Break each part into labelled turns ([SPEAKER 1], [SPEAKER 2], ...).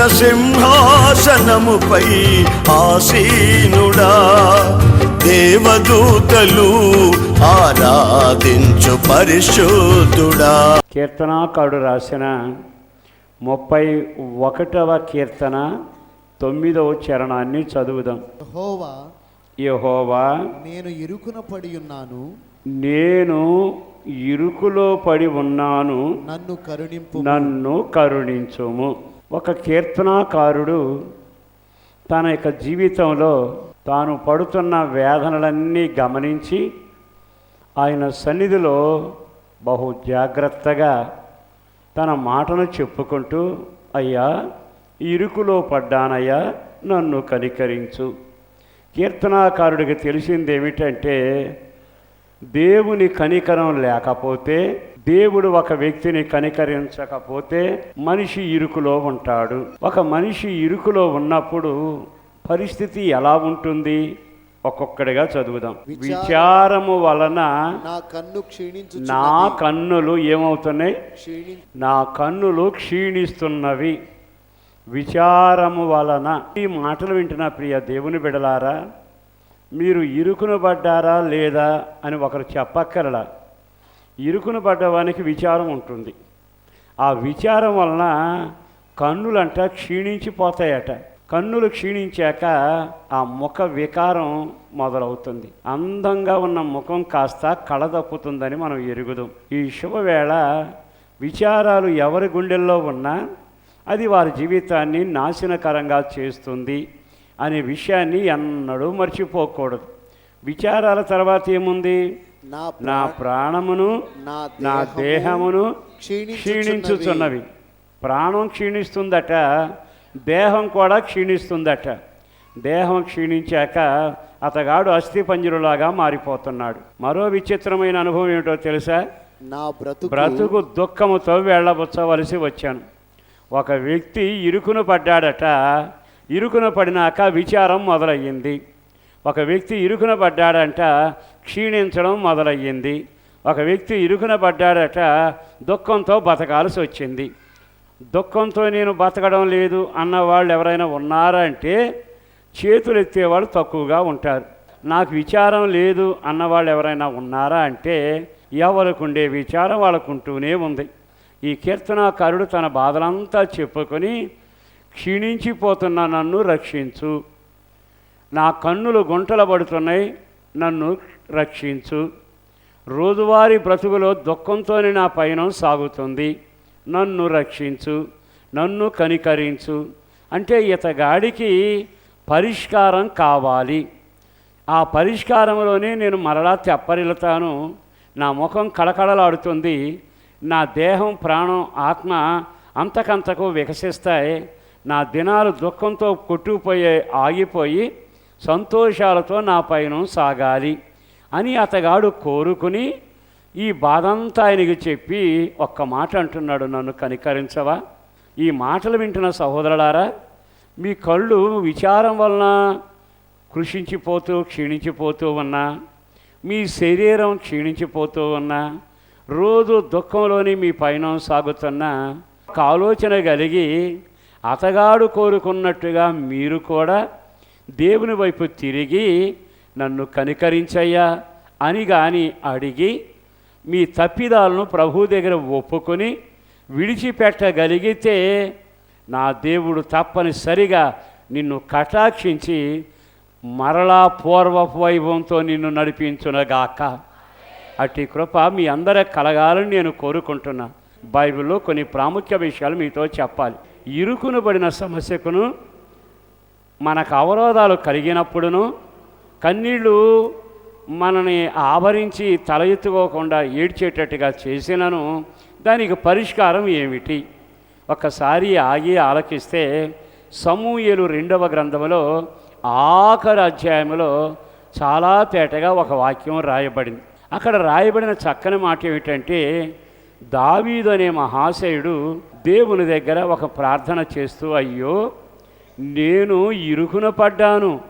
[SPEAKER 1] ఉన్నత సింహాసనముపై ఆసీనుడా. దేవదూతలు ఆరాధించు పరిశుద్ధుడా.
[SPEAKER 2] కీర్తనాకారుడు రాసిన ముప్పై ఒకటవ కీర్తన తొమ్మిదవ చరణాన్ని చదువుదాం.
[SPEAKER 3] యెహోవా
[SPEAKER 2] యహోవా
[SPEAKER 3] నేను ఇరుకున పడి ఉన్నాను.
[SPEAKER 2] నేను ఇరుకులో పడి ఉన్నాను.
[SPEAKER 3] నన్ను కరుణింపు
[SPEAKER 2] నన్ను కరుణించుము. ఒక కీర్తనాకారుడు తన యొక్క జీవితంలో తాను పడుతున్న వేదనలన్నీ గమనించి ఆయన సన్నిధిలో బహు జాగ్రత్తగా తన మాటను చెప్పుకుంటూ అయ్యా ఇరుకులో పడ్డానయ్యా నన్ను కనికరించు. కీర్తనాకారుడికి తెలిసింది ఏమిటంటే దేవుని కనికరం లేకపోతే దేవుడు ఒక వ్యక్తిని కనికరించకపోతే మనిషి ఇరుకులో ఉంటాడు. ఒక మనిషి ఇరుకులో ఉన్నప్పుడు పరిస్థితి ఎలా ఉంటుంది? ఒక్కొక్కడిగా చదువుదాం. విచారము వలన
[SPEAKER 3] నా కన్ను క్షీణించు
[SPEAKER 2] నా కన్నులు ఏమవుతున్నాయి?
[SPEAKER 3] క్షీణి
[SPEAKER 2] నా కన్నులు క్షీణిస్తున్నవి. విచారము వలన ఈ మాటలు వింటున్న ప్రియ దేవుని బిడలారా మీరు ఇరుకును పడ్డారా లేదా అని ఒకరు చెప్పక్కరలా. ఇరుకును పడ్డవానికి విచారం ఉంటుంది. ఆ విచారం వలన కన్నులంట క్షీణించిపోతాయట. కన్నులు క్షీణించాక ఆ ముఖ వికారం మొదలవుతుంది. అందంగా ఉన్న ముఖం కాస్త కళదప్పుతుందని మనం ఎరుగుదాం. ఈ శుభవేళ విచారాలు ఎవరి గుండెల్లో ఉన్నా అది వారి జీవితాన్ని నాశనకరంగా చేస్తుంది అనే విషయాన్ని ఎన్నడూ మర్చిపోకూడదు. విచారాల తర్వాత ఏముంది?
[SPEAKER 3] నా
[SPEAKER 2] ప్రాణమును
[SPEAKER 3] నా
[SPEAKER 2] నా దేహమును
[SPEAKER 3] క్షీణించుచున్నవి.
[SPEAKER 2] ప్రాణం క్షీణిస్తుందట దేహం కూడా క్షీణిస్తుందట. దేహం క్షీణించాక అతగాడు అస్థిపంజరులాగా మారిపోతున్నాడు. మరో విచిత్రమైన అనుభవం ఏమిటో తెలుసా?
[SPEAKER 3] నా బ్రతుకు
[SPEAKER 2] బ్రతుకు దుఃఖముతో వెళ్ళబుచ్చవలసి వచ్చాను. ఒక వ్యక్తి ఇరుకును పడ్డాడట ఇరుకున పడినాక విచారం మొదలయ్యింది. ఒక వ్యక్తి ఇరుకున పడ్డాడంట క్షీణించడం మొదలయ్యింది. ఒక వ్యక్తి ఇరుకున పడ్డాడట దుఃఖంతో బతకాల్సి వచ్చింది. దుఃఖంతో నేను బతకడం లేదు అన్న వాళ్ళు ఎవరైనా ఉన్నారా అంటే చేతులు ఎత్తేవాళ్ళు తక్కువగా ఉంటారు. నాకు విచారం లేదు అన్నవాళ్ళు ఎవరైనా ఉన్నారా అంటే ఎవరికి ఉండే విచారం వాళ్ళకు ఉంటూనే ఉంది. ఈ కీర్తనాకారుడు తన బాధలంతా చెప్పుకొని క్షీణించిపోతున్న నన్ను రక్షించు. నా కన్నులు గుంటలు పడుతున్నాయి నన్ను రక్షించు. రోజువారీ బ్రతుకులో దుఃఖంతోనే నా పయనం సాగుతుంది. నన్ను రక్షించు నన్ను కనికరించు. అంటే ఇతగాడికి పరిష్కారం కావాలి. ఆ పరిష్కారంలోనే నేను మరలా తెప్పరిల్లుతాను. నా ముఖం కళకళలాడుతుంది. నా దేహం ప్రాణం ఆత్మ అంతకంతకు వికసిస్తాయి. నా దినాలు దుఃఖంతో కొట్టుకుపోయే ఆగిపోయి సంతోషాలతో నా పైన సాగాలి. అని అతగాడు కోరుకుని ఈ బాధంతా ఆయనకి చెప్పి ఒక్క మాట అంటున్నాడు నన్ను కనికరించవా? ఈ మాటలు వింటున్న సహోదరులారా మీ కళ్ళు విచారం వలన కృషించిపోతూ క్షీణించిపోతూ ఉన్నా మీ శరీరం క్షీణించిపోతూ ఉన్నా రోజు దుఃఖంలోని మీ పయనం సాగుతున్న ఒక ఆలోచన కలిగి అతగాడు కోరుకున్నట్టుగా మీరు కూడా దేవుని వైపు తిరిగి నన్ను కనికరించయ్యా అని కానీ అడిగి మీ తప్పిదాలను ప్రభు దగ్గర ఒప్పుకొని విడిచిపెట్టగలిగితే నా దేవుడు తప్పనిసరిగా నిన్ను కటాక్షించి మరలా పూర్వపు వైభవంతో నిన్ను నడిపించునగాక. అట్టి కృప మీ అందరి కలగాలని నేను కోరుకుంటున్నా. బైబిల్లో కొన్ని ప్రాముఖ్య విషయాలు మీతో చెప్పాలి. ఇరుకును పడిన సమస్యకును మనకు అవరోధాలు కలిగినప్పుడును కన్నీళ్ళు మనని ఆవరించి తల ఎత్తుకోకుండా ఏడ్చేటట్టుగా చేసినను దానికి పరిష్కారం ఏమిటి? ఒక్కసారి ఆగి ఆలకిస్తే సమూహలు రెండవ గ్రంథంలో ఆఖరి అధ్యాయంలో చాలా తేటగా ఒక వాక్యం రాయబడింది. అక్కడ రాయబడిన చక్కని మాట ఏమిటంటే దావీదు అనే మహాశయుడు దేవుని దగ్గర ఒక ప్రార్థన చేస్తూ అయ్యో నేను ఇరుకున పడ్డాను.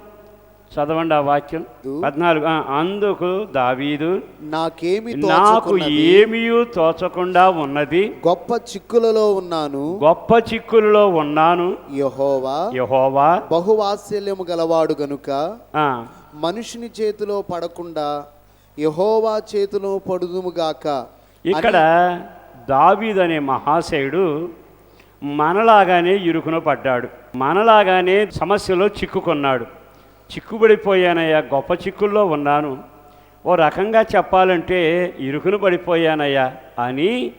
[SPEAKER 2] చదవండి ఆ వాక్యం. పద్నాలుగు అందుకు దావీదు
[SPEAKER 3] నాకేమి
[SPEAKER 2] నాకు ఏమీ తోచకుండా ఉన్నది?
[SPEAKER 3] గొప్ప చిక్కులలో ఉన్నాను.
[SPEAKER 2] గొప్ప చిక్కులలో ఉన్నాను.
[SPEAKER 3] యహోవా
[SPEAKER 2] యహోవా
[SPEAKER 3] బహువాత్సల్యము గలవాడు గనుక
[SPEAKER 2] ఆ,
[SPEAKER 3] మనుషుని చేతిలో పడకుండా యహోవా చేతిలో పడుదుముగాక
[SPEAKER 2] ఇక్కడ దావీద్ అనే మహాశయుడు మనలాగానే ఇరుకున పడ్డాడు. మనలాగానే సమస్యలో చిక్కుకున్నాడు. చిక్కుబడిపోయానయ్యా గొప్ప చిక్కుల్లో ఉన్నాను. ఓ రకంగా చెప్పాలంటే ఇరుకున పడిపోయానయ్యా అని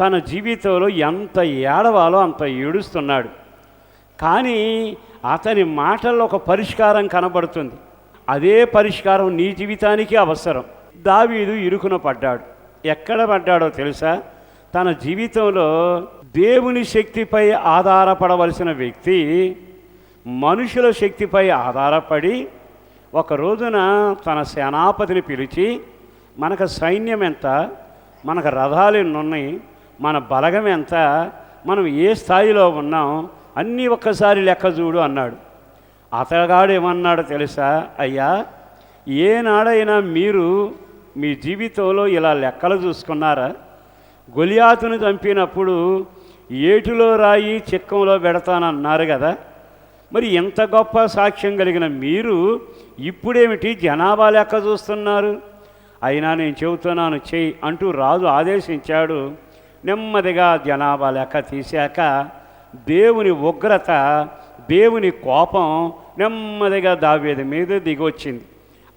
[SPEAKER 2] తన జీవితంలో ఎంత ఏడవాలో అంత ఏడుస్తున్నాడు. కానీ అతని మాటల్లో ఒక పరిష్కారం కనబడుతుంది. అదే పరిష్కారం నీ జీవితానికి అవసరం. దావీదు ఇరుకున పడ్డాడు. ఎక్కడ పడ్డాడో తెలుసా? తన జీవితంలో దేవుని శక్తిపై ఆధారపడవలసిన వ్యక్తి మనుషుల శక్తిపై ఆధారపడి ఒక రోజున తన సేనాపతిని పిలిచి మనకు సైన్యం ఎంత? మనకు రథాలు ఎన్ని ఉన్నాయి? మన బలగం ఎంత? మనం ఏ స్థాయిలో ఉన్నాం? అన్నీ ఒక్కసారి లెక్క చూడు అన్నాడు. అతగాడు ఏమన్నాడో తెలుసా? అయ్యా ఏనాడైనా మీరు మీ జీవితంలో ఇలా లెక్కలు చూసుకున్నారా? గొలియాతును చంపినప్పుడు ఏటిలో రాయి చిక్కంలో పెడతానన్నారు కదా? మరి ఎంత గొప్ప సాక్ష్యం కలిగిన మీరు ఇప్పుడేమిటి జనాభా లెక్క చూస్తున్నారు. అయినా నేను చెబుతున్నాను చెయ్యి అంటూ రాజు ఆదేశించాడు. నెమ్మదిగా జనాభా లెక్క తీశాక దేవుని ఉగ్రత దేవుని కోపం నెమ్మదిగా దావేది మీద దిగొచ్చింది.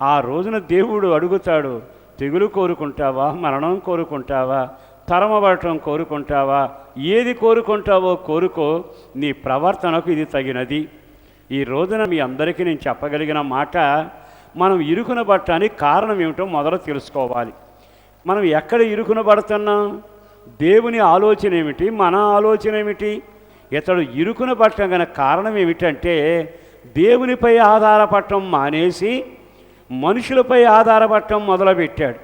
[SPEAKER 2] ఆ రోజున దేవుడు అడుగుతాడు తెగులు కోరుకుంటావా? మరణం కోరుకుంటావా? తరమబడటం కోరుకుంటావా? ఏది కోరుకుంటావో కోరుకో నీ ప్రవర్తనకు ఇది తగినది. ఈ రోజున మీ అందరికీ నేను చెప్పగలిగిన మాట మనం ఇరుకున పట్టడానికి కారణం ఏమిటో మొదలు తెలుసుకోవాలి. మనం ఎక్కడ ఇరుకున పడుతున్నాం? దేవుని ఆలోచన ఏమిటి? మన ఆలోచన ఏమిటి? ఇతడు ఇరుకున పట్టడం గల కారణం ఏమిటంటే దేవునిపై ఆధారపడటం మానేసి మనుషులపై ఆధారపడటం మొదలుపెట్టాడు.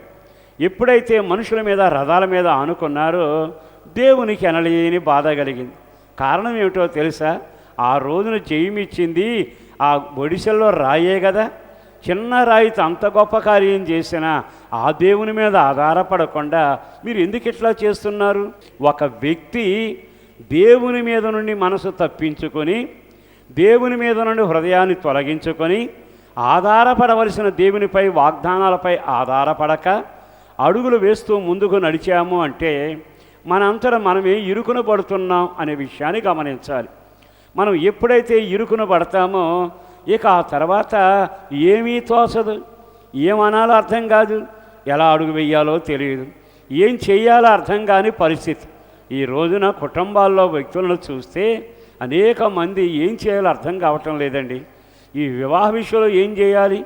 [SPEAKER 2] ఎప్పుడైతే మనుషుల మీద రథాల మీద ఆనుకున్నారో దేవునికి ఎనలేని బాధ కలిగింది. కారణం ఏమిటో తెలుసా? ఆ రోజున జయమిచ్చింది ఆ ఒడిశల్లో రాయే కదా చిన్న రాయితో అంత గొప్ప కార్యం చేసినా ఆ దేవుని మీద ఆధారపడకుండా మీరు ఎందుకు ఇట్లా చేస్తున్నారు? ఒక వ్యక్తి దేవుని మీద నుండి మనసు తప్పించుకొని దేవుని మీద నుండి హృదయాన్ని తొలగించుకొని ఆధారపడవలసిన దేవునిపై వాగ్దానాలపై ఆధారపడక అడుగులు వేస్తూ ముందుకు నడిచాము అంటే మనంతట మనమే ఇరుకున పడుతున్నాం అనే విషయాన్ని గమనించాలి. మనం ఎప్పుడైతే ఇరుకున పడతామో ఇక ఆ తర్వాత ఏమీ తోచదు ఏమనాలో అర్థం కాదు ఎలా అడుగు వేయాలో తెలియదు. ఏం చేయాలో అర్థం కాని పరిస్థితి. ఈ రోజున కుటుంబాల్లో వ్యక్తులను చూస్తే అనేక మంది ఏం చేయాలో అర్థం కావటం లేదండి. ఈ వివాహ విషయంలో ఏం చేయాలి?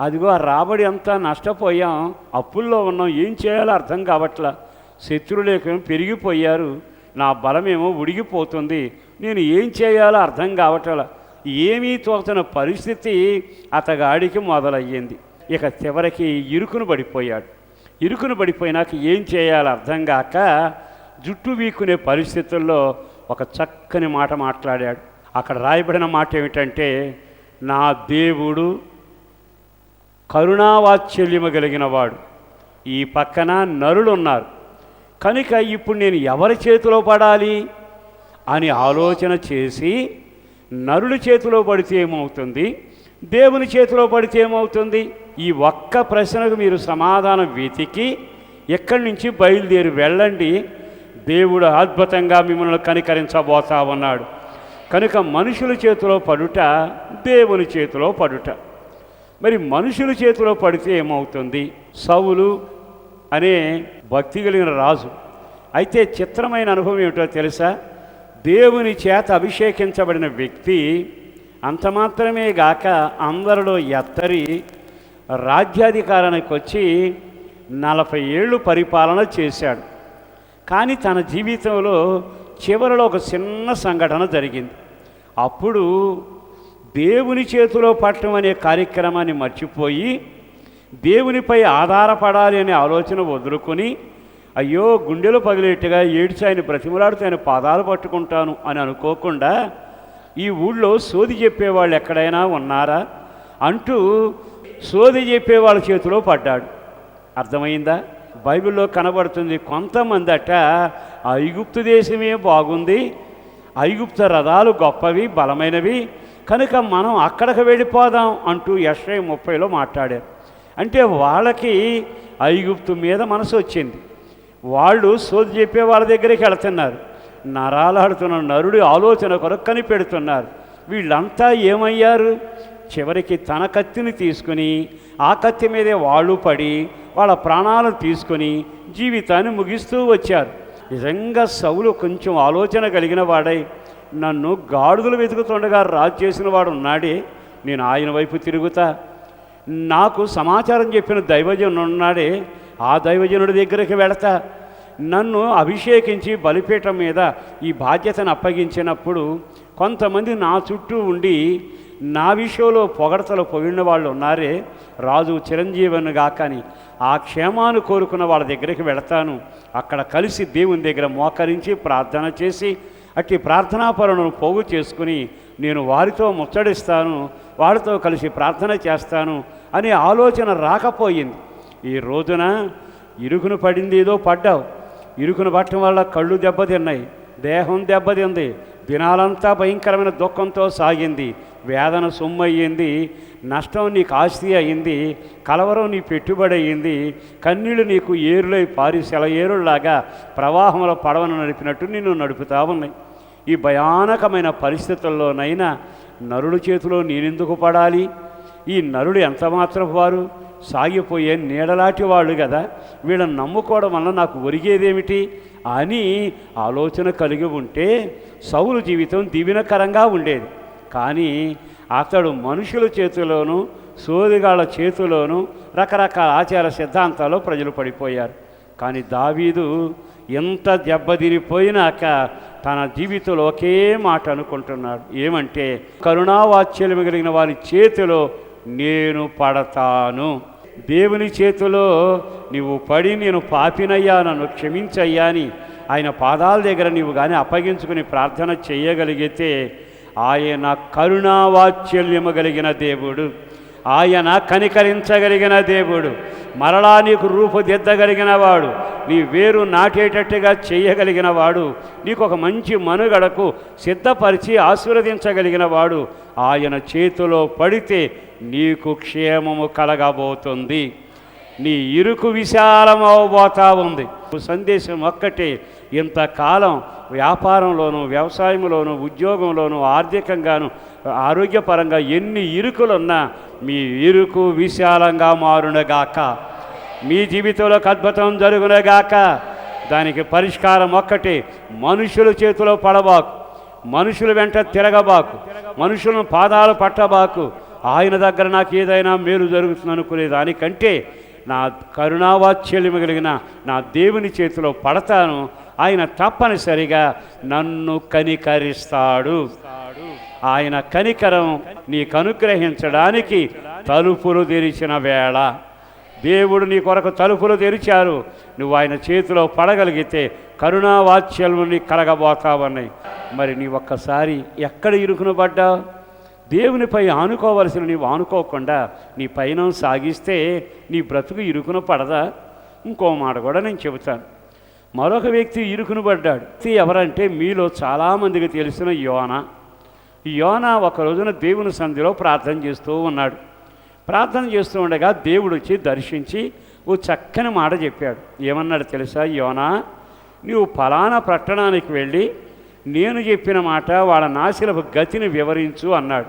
[SPEAKER 2] అదిగో ఆ రాబడి అంతా నష్టపోయాం అప్పుల్లో ఉన్నాం ఏం చేయాలో అర్థం కావట్లా. శత్రులేకేమో పెరిగిపోయారు నా బలమేమో ఉడిగిపోతుంది నేను ఏం చేయాలో అర్థం కావట్లా. ఏమీ తోచిన పరిస్థితి అతగాడికి మొదలయ్యింది. ఇక చివరికి ఇరుకును పడిపోయాడు. ఇరుకును పడిపోయినాక ఏం చేయాలో అర్థం కాక జుట్టు వీక్కునే పరిస్థితుల్లో ఒక చక్కని మాట మాట్లాడాడు. అక్కడ రాయబడిన మాట ఏమిటంటే నా దేవుడు కరుణావాత్సల్యము కలిగిన వాడు ఈ పక్కన నరులున్నారు. కనుక ఇప్పుడు నేను ఎవరి చేతిలో పడాలి? అని ఆలోచన చేసి నరుడి చేతిలో పడితే ఏమవుతుంది? దేవుని చేతిలో పడితే ఏమవుతుంది? ఈ ఒక్క ప్రశ్నకు మీరు సమాధానం వెతికి ఎక్కడి నుంచి బయలుదేరి వెళ్ళండి. దేవుడు అద్భుతంగా మిమ్మల్ని కనికరించబోతా ఉన్నాడు. కనుక మనుషుల చేతిలో పడుట దేవుని చేతిలో పడుట. మరి మనుషుల చేతిలో పడితే ఏమవుతుంది? సవులు అనే భక్తి కలిగిన రాజు. అయితే చిత్రమైన అనుభవం ఏమిటో తెలుసా? దేవుని చేత అభిషేకించబడిన వ్యక్తి అంత మాత్రమే గాక అందరిలో ఎత్తరి రాజ్యాధికారానికి వచ్చి నలభై ఏళ్ళు పరిపాలన చేశాడు. కానీ తన జీవితంలో చివరిలో ఒక చిన్న సంఘటన జరిగింది. అప్పుడు దేవుని చేతిలో పట్టడం అనే కార్యక్రమాన్ని మర్చిపోయి దేవునిపై ఆధారపడాలి అనే ఆలోచన వదులుకొని అయ్యో గుండెలు పగిలేట్టుగా ఏడ్చి ఆయన బ్రతిమలాడుతూ ఆయన పాదాలు పట్టుకుంటాను అని అనుకోకుండా ఈ ఊళ్ళో సోది చెప్పేవాళ్ళు ఎక్కడైనా ఉన్నారా? అంటూ సోది చెప్పే వాళ్ళ చేతిలో పడ్డాడు. అర్థమైందా? బైబిల్లో కనబడుతుంది కొంతమంది అట ఐగుప్తు దేశమే బాగుంది ఐగుప్త రథాలు గొప్పవి బలమైనవి కనుక మనం అక్కడికి వెళ్ళిపోదాం అంటూ యశ్వ ముప్పైలో మాట్లాడారు. అంటే వాళ్ళకి ఐగుప్తు మీద మనసు వచ్చింది. వాళ్ళు సోది చెప్పే వాళ్ళ దగ్గరికి వెళుతున్నారు. నరాలాడుతున్న నరుడి ఆలోచన కొరకు కనిపెడుతున్నారు వీళ్ళంతా ఏమయ్యారు? చివరికి తన కత్తిని తీసుకుని ఆ కత్తి మీదే వాళ్ళు పడి వాళ్ళ ప్రాణాలను తీసుకొని జీవితాన్ని ముగిస్తూ వచ్చారు. నిజంగా సౌలు కొంచెం ఆలోచన కలిగిన వాడై నన్ను గాడుదలు వెతుకుతుండగా రాజు చేసిన వాడు ఉన్నాడే నేను ఆయన వైపు తిరుగుతా. నాకు సమాచారం చెప్పిన దైవజనుడు ఉన్నాడే ఆ దైవజనుడి దగ్గరికి వెళతా నన్ను అభిషేకించి బలిపీఠం మీద ఈ బాధ్యతను అప్పగించినప్పుడు కొంతమంది నా చుట్టూ ఉండి నా విషయంలో పొగడతలు పొగిడిన వాళ్ళు ఉన్నారే రాజు చిరంజీవన్ కాకని ఆ క్షేమాన్ని కోరుకున్న వాళ్ళ దగ్గరికి వెళతాను అక్కడ కలిసి దేవుని దగ్గర మోకరించి ప్రార్థన చేసి అట్టి ప్రార్థనాపరులను పోగు చేసుకుని నేను వారితో ముచ్చడిస్తాను వారితో కలిసి ప్రార్థన చేస్తాను అనే ఆలోచన రాకపోయింది. ఈ రోజున ఇరుకును పడింది ఏదో పడ్డావు. ఇరుకును పట్టడం వల్ల కళ్ళు దెబ్బతిన్నాయి దేహం దెబ్బతింది దినాలంతా భయంకరమైన దుఃఖంతో సాగింది వేదన సొమ్ము అయ్యింది నష్టం నీకు ఆస్తి అయింది కలవరం నీ పెట్టుబడి అయ్యింది కన్నీళ్ళు నీకు ఏరులై పారి సెలయేరులాగా ప్రవాహంలో పడవను నడిపినట్టు నిన్ను నడుపుతా ఉన్నాయి. ఈ భయానకమైన పరిస్థితుల్లోనైనా నరుడు చేతిలో నేనెందుకు పడాలి? ఈ నరుడు ఎంత మాత్రం వారు? సాగిపోయే నీడలాంటి వాళ్ళు కదా వీళ్ళని నమ్ముకోవడం వల్ల నాకు ఒరిగేదేమిటి అని ఆలోచన కలిగి ఉంటే సౌలు జీవితం దివినకరంగా ఉండేది. కానీ అతడు మనుషుల చేతిలోనూ సోదిగాళ్ళ చేతిలోనూ రకరకాల ఆచార సిద్ధాంతాల్లో ప్రజలు పడిపోయారు. కానీ దావీదు ఎంత దెబ్బతినిపోయినాక తన జీవితంలో ఒకే మాట అనుకుంటున్నాడు. ఏమంటే కరుణావాత్సల్యం కలిగిన వారి చేతిలో నేను పడతాను. దేవుని చేతిలో నీవు పడి నేను పాపినయ్యా నన్ను క్షమించయ్యా అని ఆయన పాదాల దగ్గర నీవు కానీ అప్పగించుకుని ప్రార్థన చేయగలిగితే ఆయన కరుణావాత్సల్యము కలిగిన దేవుడు. ఆయన కనికరించగలిగిన దేవుడు. మరలా నీకు రూపుదిద్దగలిగిన వాడు. నీ వేరు నాటేటట్టుగా చేయగలిగిన వాడు. నీకు ఒక మంచి మనుగడకు సిద్ధపరిచి ఆశీర్వదించగలిగిన వాడు. ఆయన చేతిలో పడితే నీకు క్షేమము కలగబోతుంది. నీ ఇరుకు విశాలమవబోతా ఉంది సందేశం ఒక్కటే. ఇంతకాలం వ్యాపారంలోను వ్యవసాయంలోను ఉద్యోగంలోను ఆర్థికంగాను ఆరోగ్యపరంగా ఎన్ని ఇరుకులున్నా మీ ఇరుకు విశాలంగా మారునగాక. మీ జీవితంలో అద్భుతం జరుగునగాక. దానికి పరిష్కారం ఒక్కటే. మనుషుల చేతిలో పడబాకు. మనుషుల వెంట తిరగబాకు. మనుషులను పాదాలు పట్టబాకు. ఆయన దగ్గర నాకు ఏదైనా మేలు జరుగుతుంది అనుకునే దానికంటే నా కరుణావాత్సల్యం కలిగిన నా దేవుని చేతిలో పడతాను. ఆయన తప్పనిసరిగా నన్ను కనికరిస్తాడు. ఆయన కనికరం నీకు అనుగ్రహించడానికి తలుపులు తెరిచిన వేళ. దేవుడు నీ కొరకు తలుపులు తెరిచారు. నువ్వు ఆయన చేతిలో పడగలిగితే కరుణావాత్సల్యం నీ కలగబోతావన్నాయి. మరి నీ ఒక్కసారి ఎక్కడ ఇరుకును పడ్డావు? దేవునిపై ఆనుకోవలసిన నీవు ఆనుకోకుండా నీ పయనం సాగిస్తే నీ బ్రతుకు ఇరుకున పడదా? ఇంకో మాట కూడా నేను చెబుతాను. మరొక వ్యక్తి ఇరుకును పడ్డాడు. వ్యక్తి ఎవరంటే మీలో చాలామందికి తెలిసిన యోన. యోన ఒక రోజున దేవుని సంధిలో ప్రార్థన చేస్తూ ఉన్నాడు. ప్రార్థన చేస్తూ ఉండగా దేవుడు వచ్చి దర్శించి ఓ చక్కని మాట చెప్పాడు. ఏమన్నాడు తెలుసా? యోనా నీవు ఫలానా పట్టణానికి వెళ్ళి నేను చెప్పిన మాట వాళ్ళ నాశిలపు గతిని వివరించు అన్నాడు.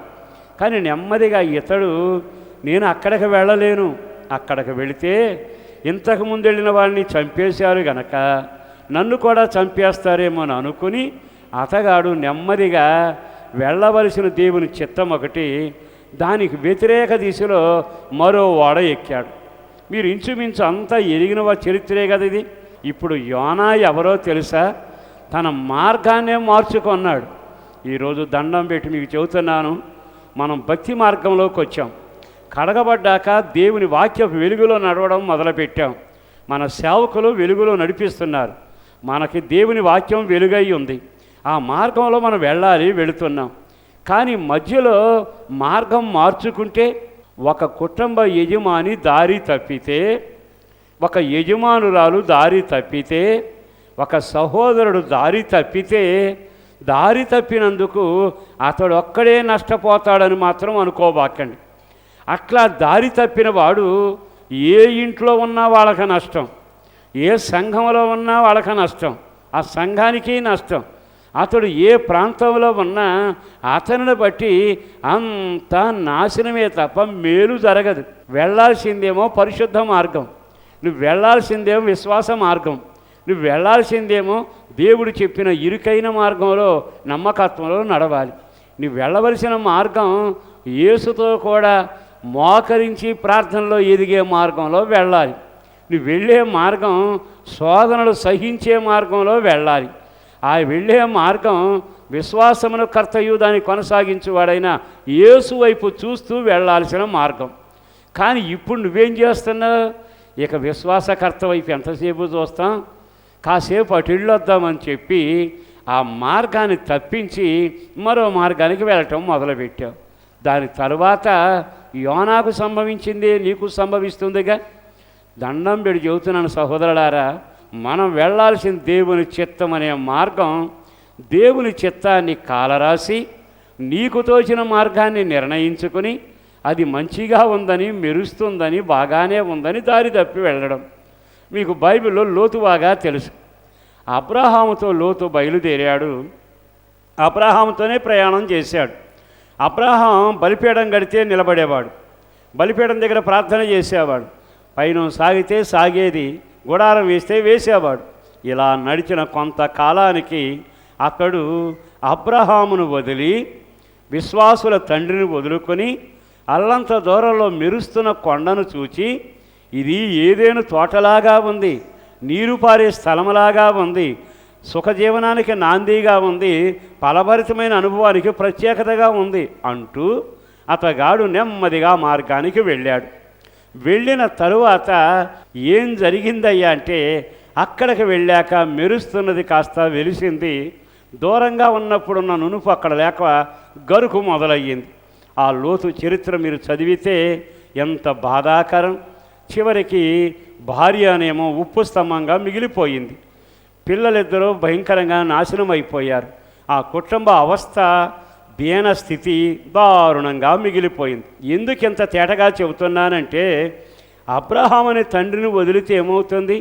[SPEAKER 2] కానీ నెమ్మదిగా ఇతడు నేను అక్కడికి వెళ్ళలేను. అక్కడికి వెళితే ఇంతకు ముందు వెళ్ళిన వాళ్ళని చంపేశారు గనక. నన్ను కూడా చంపేస్తారేమో అని అనుకుని అతగాడు నెమ్మదిగా వెళ్ళవలసిన దేవుని చిత్తం ఒకటి దానికి వ్యతిరేక దిశలో మరో ఓడ ఎక్కాడు. మీరు ఇంచుమించు అంతా ఎరిగిన వారి చరిత్రే కదా ఇది. ఇప్పుడు యోనా ఎవరో తెలుసా? తన మార్గాన్నే మార్చుకున్నాడు. ఈరోజు దండం పెట్టి మీకు చెబుతున్నాను మనం భక్తి మార్గంలోకి వచ్చాం. కడగబడ్డాక దేవుని వాక్య వెలుగులో నడవడం మొదలుపెట్టాం. మన సేవకులు వెలుగులో నడిపిస్తున్నారు. మనకి దేవుని వాక్యం వెలుగై ఉంది. ఆ మార్గంలో మనం వెళ్ళాలి వెళుతున్నాం. కానీ మధ్యలో మార్గం మార్చుకుంటే ఒక కుటుంబ యజమాని దారి తప్పితే ఒక యజమానురాలు దారి తప్పితే ఒక సహోదరుడు దారి తప్పితే దారి తప్పినందుకు అతడు ఒక్కడే నష్టపోతాడని మాత్రం అనుకోబాకండి. అట్లా దారి తప్పిన వాడు ఏ ఇంట్లో ఉన్నా వాళ్ళకి నష్టం ఏ సంఘంలో ఉన్నా వాళ్ళకి నష్టం ఆ సంఘానికి నష్టం. అతడు ఏ ప్రాంతంలో ఉన్నా అతనిని బట్టి అంత నాశనమే తప్ప మేలు జరగదు. వెళ్ళాల్సిందేమో పరిశుద్ధ మార్గం. నువ్వు వెళ్ళాల్సిందేమో విశ్వాస మార్గం. నువ్వు వెళ్ళాల్సిందేమో దేవుడు చెప్పిన ఇరుకైన మార్గంలో నమ్మకత్వంలో నడవాలి. నువ్వు వెళ్ళవలసిన మార్గం యేసుతో కూడా మోకరించి ప్రార్థనలో ఎదిగే మార్గంలో వెళ్ళాలి. నువ్వు వెళ్ళే మార్గం శోధనలు సహించే మార్గంలో వెళ్ళాలి. ఆ వెళ్ళే మార్గం విశ్వాసమును కర్తయు దాన్ని కొనసాగించేవాడైన యేసు వైపు చూస్తూ వెళ్ళాల్సిన మార్గం. కానీ ఇప్పుడు నువ్వేం చేస్తున్నావు? ఇక విశ్వాసకర్త వైపు ఎంతసేపు చూస్తాం? కాసేపు అటు వెళ్ళొద్దామని చెప్పి ఆ మార్గాన్ని తప్పించి మరో మార్గానికి వెళ్ళటం మొదలుపెట్టావు. దాని తరువాత యోనాకు సంభవించింది నీకు సంభవిస్తుందిగా? దండం పెడి చెబుతున్నాను సహోదరులారా మనం వెళ్ళాల్సిన దేవుని చిత్తం అనే మార్గం దేవుని చిత్తాన్ని కాలరాసి నీకు తోచిన మార్గాన్ని నిర్ణయించుకుని అది మంచిగా ఉందని మెరుస్తుందని బాగానే ఉందని దారి తప్పి వెళ్ళడం. మీకు బైబిల్లో లోతు బాగా తెలుసు. అబ్రహాముతో లోతు బయలుదేరాడు. అబ్రహాముతోనే ప్రయాణం చేశాడు. అబ్రహాం బలిపీఠం గడితే నిలబడేవాడు. బలిపీఠం దగ్గర ప్రార్థన చేసేవాడు. పైన సాగితే సాగేది గుడారం వేస్తే వేసేవాడు. ఇలా నడిచిన కొంతకాలానికి అతడు అబ్రహామును వదిలి విశ్వాసుల తండ్రిని వదులుకొని అల్లంత దూరంలో మెరుస్తున్న కొండను చూచి ఇది ఏదేను తోటలాగా ఉంది నీరు పారే స్థలములాగా ఉంది సుఖజీవనానికి నాందిగా ఉంది ఫలభరితమైన అనుభవానికి ప్రత్యేకతగా ఉంది అంటూ అతగాడు నెమ్మదిగా మార్గానికి వెళ్ళాడు. వెళ్ళిన తరువాత ఏం జరిగిందయ్యా అంటే అక్కడికి వెళ్ళాక మెరుస్తున్నది కాస్త వెలిసింది దూరంగా ఉన్నప్పుడున్న నునుపు అక్కడ లేక గరుకు మొదలయ్యింది. ఆ లోతు చరిత్ర మీరు చదివితే ఎంత బాధాకరం. చివరికి భార్య అనేమో ఉప్పు స్తంభంగా మిగిలిపోయింది. పిల్లలిద్దరూ భయంకరంగా నాశనం అయిపోయారు. ఆ కుటుంబ అవస్థ దీన స్థితి దారుణంగా మిగిలిపోయింది. ఎందుకు ఇంత తేటగా చెబుతున్నానంటే అబ్రహాం అనే తండ్రిని వదిలితే ఏమవుతుంది?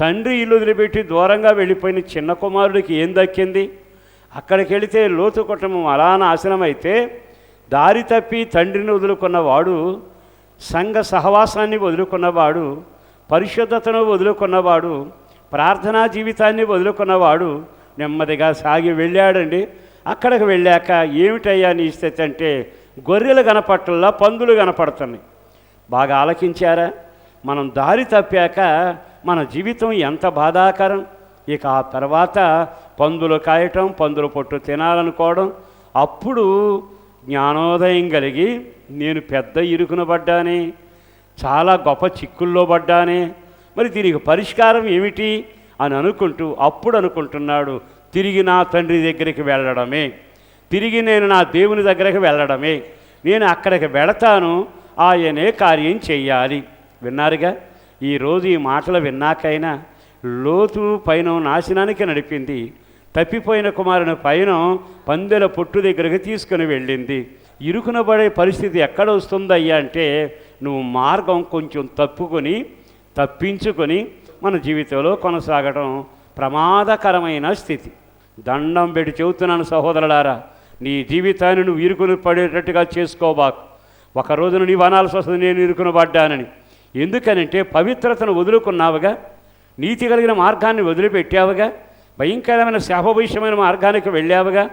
[SPEAKER 2] తండ్రి ఇల్లు వదిలిపెట్టి దూరంగా వెళ్ళిపోయిన చిన్న కుమారుడికి ఏం దక్కింది? అక్కడికి వెళితే లోతు కుటుంబం అలా నాశనం అయితే దారి తప్పి తండ్రిని వదులుకున్నవాడు సంఘ సహవాసాన్ని వదులుకున్నవాడు పరిశుద్ధతను వదులుకున్నవాడు ప్రార్థనా జీవితాన్ని వదులుకున్నవాడు నెమ్మదిగా సాగి వెళ్ళాడండి. అక్కడికి వెళ్ళాక ఏమిటయ్యా నీ స్థితి అంటే గొర్రెలు కనపట్టల్లా పందులు కనపడుతున్నాయి. బాగా ఆలకించారా? మనం దారి తప్పాక మన జీవితం ఎంత బాధాకరం. ఇక ఆ తర్వాత పందులు కాయటం పందుల పొట్టు తినాలనుకోవడం అప్పుడు జ్ఞానోదయం కలిగి నేను పెద్ద ఇరుకున పడ్డానే చాలా గొప్ప చిక్కుల్లో పడ్డానే మరి దీనికి పరిష్కారం ఏమిటి అని అనుకుంటూ అప్పుడు అనుకుంటున్నాడు తిరిగి నా తండ్రి దగ్గరికి వెళ్ళడమే. తిరిగి నేను నా దేవుని దగ్గరికి వెళ్ళడమే. నేను అక్కడికి వెళతాను. ఆయనే కార్యం చెయ్యాలి విన్నారుగా? ఈరోజు ఈ మాటలు విన్నాకైనా లోతు పైన నాశనానికి నడిపింది తప్పిపోయిన కుమారుని పైన పందెల పొట్టు దగ్గరికి తీసుకుని వెళ్ళింది. ఇరుకున పడే పరిస్థితి ఎక్కడ వస్తుందయ్యా అంటే నువ్వు మార్గం కొంచెం తప్పుకొని తప్పించుకొని మన జీవితంలో కొనసాగడం ప్రమాదకరమైన స్థితి. దండం పెట్టి చెబుతున్నాను సహోదరులారా నీ జీవితాన్ని నువ్వు ఇరుకుని పడేటట్టుగా చేసుకోబాకు. ఒక రోజున నీవు అనాల్సి వస్తుంది నేను ఇరుకున పడ్డానని. ఎందుకనంటే పవిత్రతను వదులుకున్నావుగా నీతి కలిగిన మార్గాన్ని వదిలిపెట్టావుగా భయంకరమైన శాపభవిష్యమైన మార్గానికి వెళ్ళావుగా.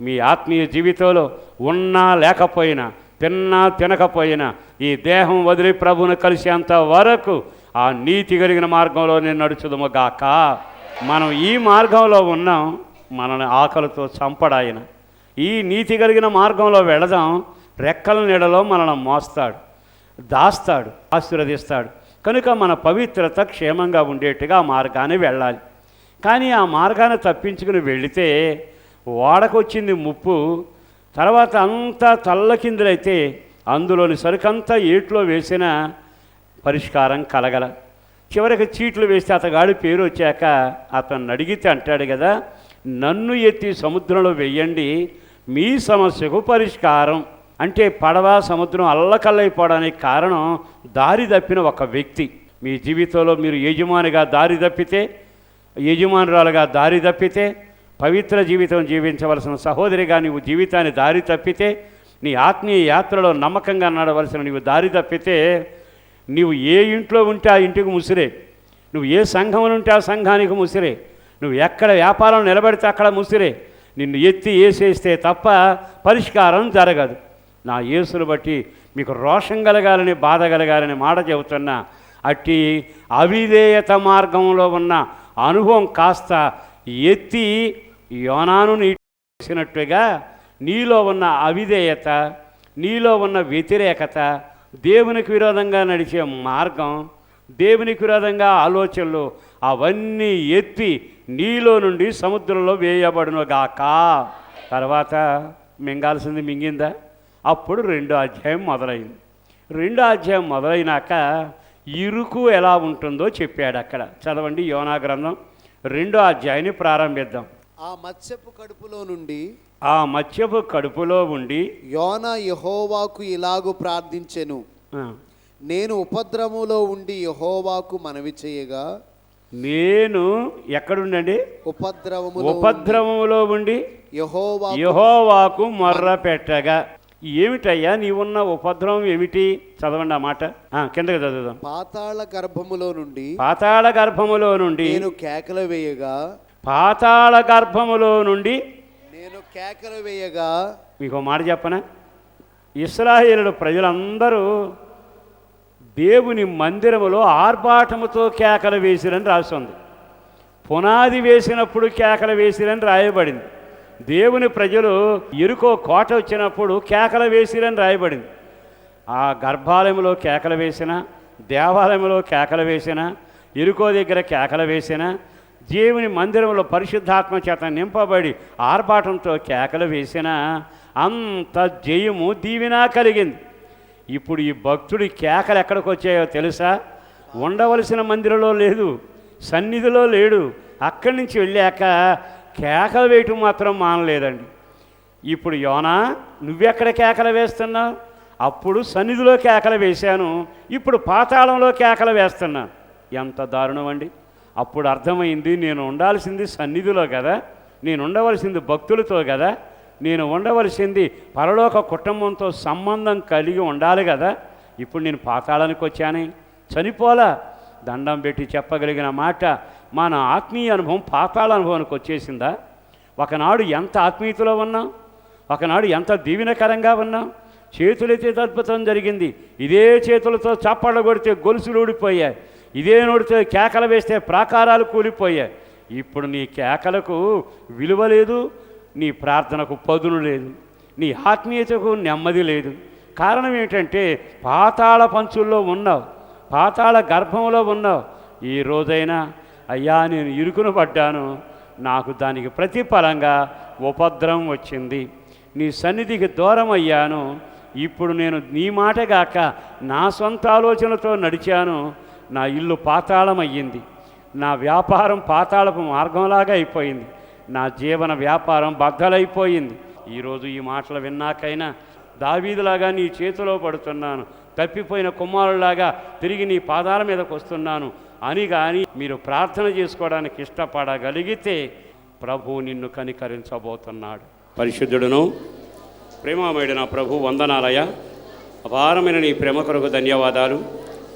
[SPEAKER 2] మీ ఆత్మీయ జీవితంలో ఉన్నా లేకపోయినా తిన్నా తినకపోయినా ఈ దేహం వదిలి ప్రభువును కలిసేంత వరకు ఆ నీతి కలిగిన మార్గంలో నేను నడుచుదము గాక. మనం ఈ మార్గంలో ఉన్నాం మనల్ని ఆకలితో చంపడాయన ఈ నీతి కలిగిన మార్గంలో వెళదాం రెక్కల నీడలో మనల్ని మోస్తాడు దాస్తాడు ఆశీర్వదిస్తాడు. కనుక మన పవిత్రత క్షేమంగా ఉండేట్టుగా ఆ మార్గాన్ని వెళ్ళాలి. కానీ ఆ మార్గాన్ని తప్పించుకుని వెళితే ఓడకొచ్చింది ముప్పు తర్వాత అంతా తల్లకిందులైతే అందులోని సరుకంతా ఏట్లో వేసిన పరిష్కారం కలగల. చివరికి చీట్లు వేస్తే అతగాడి పేరు వచ్చాక అతను అడిగితే అంటాడు కదా నన్ను ఎత్తి సముద్రంలో వెయ్యండి మీ సమస్యకు పరిష్కారం. అంటే పడవ సముద్రం అల్లకల్లైపోవడానికి కారణం దారి తప్పిన ఒక వ్యక్తి. మీ జీవితంలో మీరు యజమానిగా దారి తప్పితే యజమానురాలుగా దారి తప్పితే పవిత్ర జీవితం జీవించవలసిన సహోదరిగా నీవు జీవితాన్ని దారి తప్పితే నీ ఆత్మీయ యాత్రలో నమ్మకంగా నడవలసిన నీవు దారి తప్పితే నీవు ఏ ఇంట్లో ఉంటే ఆ ఇంటికి ముసిరే. నువ్వు ఏ సంఘంలో ఉంటే ఆ సంఘానికి ముసిరే. నువ్వు ఎక్కడ వ్యాపారం నిలబడితే అక్కడ ముసిరే. నిన్ను ఎత్తి వేసేస్తే తప్ప పరిష్కారం జరగదు. నా యేసును బట్టి మీకు రోషం కలగాలని బాధ కలగాలని మాట చెబుతున్నా. అట్టి అవిధేయత మార్గంలో ఉన్న అనుభవం కాస్త ఎత్తి యోనాను నీసినట్టుగా నీలో ఉన్న అవిధేయత నీలో ఉన్న వ్యతిరేకత దేవునికి విరోధంగా నడిచే మార్గం దేవునికి విరోధంగా ఆలోచనలు అవన్నీ ఎత్తి నీలో నుండి సముద్రంలో వేయబడునుగాక. తర్వాత మింగాల్సింది మింగిందా? అప్పుడు రెండో అధ్యాయం మొదలైంది. రెండో అధ్యాయం మొదలైనాక ఇరుకు ఎలా ఉంటుందో చెప్పాడు అక్కడ. చదవండి యోనా గ్రంథం రెండో అధ్యాయాన్ని ప్రారంభిద్దాం.
[SPEAKER 3] ఆ మత్స్యపు కడుపులో నుండి
[SPEAKER 2] ఆ మత్స్యపు కడుపులో ఉండి
[SPEAKER 3] యోన యహోవాకు ఇలాగు ప్రార్థించెను. నేను ఉపద్రవములో ఉండి యహోవాకు మనవి చేయగా
[SPEAKER 2] నేను ఎక్కడుండండి?
[SPEAKER 3] ఉపద్రవములో
[SPEAKER 2] ఉపద్రవములో ఉండి
[SPEAKER 3] యహోవా
[SPEAKER 2] యహోవాకు మొర్ర పెట్టగా. ఏమిటయ్యా నీవున్న ఉపద్రవం ఏమిటి? చదవండి ఆ మాట. కిందకి చదువుదాం.
[SPEAKER 3] పాతాళ గర్భములో నుండి
[SPEAKER 2] పాతాళ గర్భములో నుండి
[SPEAKER 3] నేను కేకలు వేయగా
[SPEAKER 2] పాతాళ గర్భములో నుండి
[SPEAKER 3] నేను కేకలు వేయగా
[SPEAKER 2] మీకు మాట చెప్పనా? ఇస్రాయేలు ప్రజలందరూ దేవుని మందిరములో ఆర్భాటముతో కేకలు వేసిరని రాస్తుంది పునాది వేసినప్పుడు కేకలు వేసిరని రాయబడింది. దేవుని ప్రజలు ఎరుకో కోట వచ్చినప్పుడు కేకలు వేసిరని రాయబడింది. ఆ గర్భాలయంలో కేకలు వేసిన దేవాలయంలో కేకలు వేసిన ఎరుకో దగ్గర కేకలు వేసిన దేవుని మందిరంలో పరిశుద్ధాత్మ చేత నింపబడి ఆర్భాటంతో కేకలు వేసిన అంత జయము దీవినా కలిగింది. ఇప్పుడు ఈ భక్తుడి కేకలు ఎక్కడికి వచ్చాయో తెలుసా? ఉండవలసిన మందిరంలో లేదు సన్నిధిలో లేడు. అక్కడి నుంచి వెళ్ళాక కేకలు వేయటం మాత్రం మానలేదండి. ఇప్పుడు యోనా నువ్వెక్కడ కేకలు వేస్తున్నావు అప్పుడు సన్నిధిలో కేకలు వేశాను ఇప్పుడు పాతాళంలో కేకలు వేస్తున్నా. ఎంత దారుణం అండి అప్పుడు అర్థమైంది నేను ఉండాల్సింది సన్నిధిలో కదా నేను ఉండవలసింది భక్తులతో కదా నేను ఉండవలసింది పరలోక కుటుంబంతో సంబంధం కలిగి ఉండాలి కదా. ఇప్పుడు నేను పాతాళానికి వచ్చానే చనిపోలా? దండం పెట్టి చెప్పగలిగిన మాట మన ఆత్మీయ అనుభవం పాతాళ అనుభవానికి వచ్చేసిందా? ఒకనాడు ఎంత ఆత్మీయతలో ఉన్నాం ఒకనాడు ఎంత దీవెనకరంగా ఉన్నాం చేతులైతే అద్భుతం జరిగింది. ఇదే చేతులతో చప్పట్లు కొడితే గొలుసులు ఊడిపోయాయి. ఇదే నోడితో కేకలు వేస్తే ప్రాకారాలు కూలిపోయాయి. ఇప్పుడు నీ కేకలకు విలువ లేదు నీ ప్రార్థనకు పదును లేదు నీ ఆత్మీయతకు నెమ్మది లేదు. కారణం ఏంటంటే పాతాళ పంచుల్లో ఉన్నావు పాతాళ గర్భంలో ఉన్నావు. ఈ రోజైనా అయ్యా నేను ఇరుకును పడ్డాను. నాకు దానికి ప్రతిఫలంగా ఉపద్రవం వచ్చింది. నీ సన్నిధికి దూరం అయ్యాను. ఇప్పుడు నేను నీ మాట గాక నా సొంత ఆలోచనతో నడిచాను. నా ఇల్లు పాతాళం అయ్యింది నా వ్యాపారం పాతాళపు మార్గంలాగా అయిపోయింది. నా జీవన వ్యాపారం బద్దలైపోయింది. ఈరోజు ఈ మాటలు విన్నాకైనా దావీదులాగా నీ చేతిలో పడుతున్నాను. తప్పిపోయిన కుమారులాగా తిరిగి నీ పాదాల మీదకు వస్తున్నాను అని కానీ మీరు ప్రార్థన చేసుకోవడానికి ఇష్టపడగలిగితే ప్రభు నిన్ను కనికరించబోతున్నాడు. పరిశుద్ధుడును ప్రేమమయుడు నా ప్రభు వందనాలయ అపారమైన నీ ప్రేమ కొరకు ధన్యవాదాలు.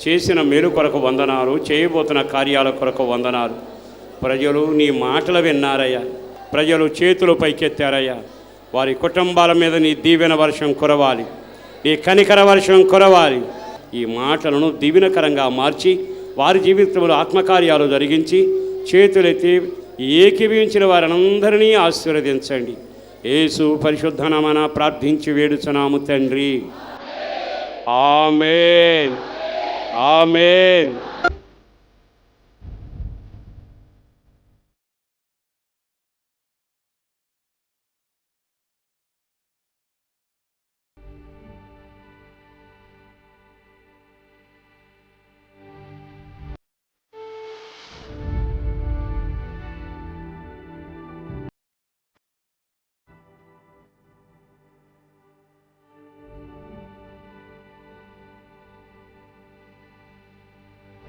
[SPEAKER 2] చేసిన మేలు కొరకు వందనాలు చేయబోతున్న కార్యాల కొరకు వందనాలు. ప్రజలు నీ మాటలు విన్నారయ్యా. ప్రజలు చేతులు పైకెత్తారయ్యా. వారి కుటుంబాల మీద నీ దీవెన వర్షం కురవాలి. నీ కనికర వర్షం కురవాలి. ఈ మాటలను దీవెనకరంగా మార్చి వారి జీవితంలో ఆత్మకార్యాలు జరిగించి చేతులెత్తి ఏకీభవించిన వారందరినీ ఆశీర్వదించండి. యేసు పరిశుద్ధనమన ప్రార్థించి వేడుచున్నాము తండ్రి. ఆమెన్. ఆమెన్.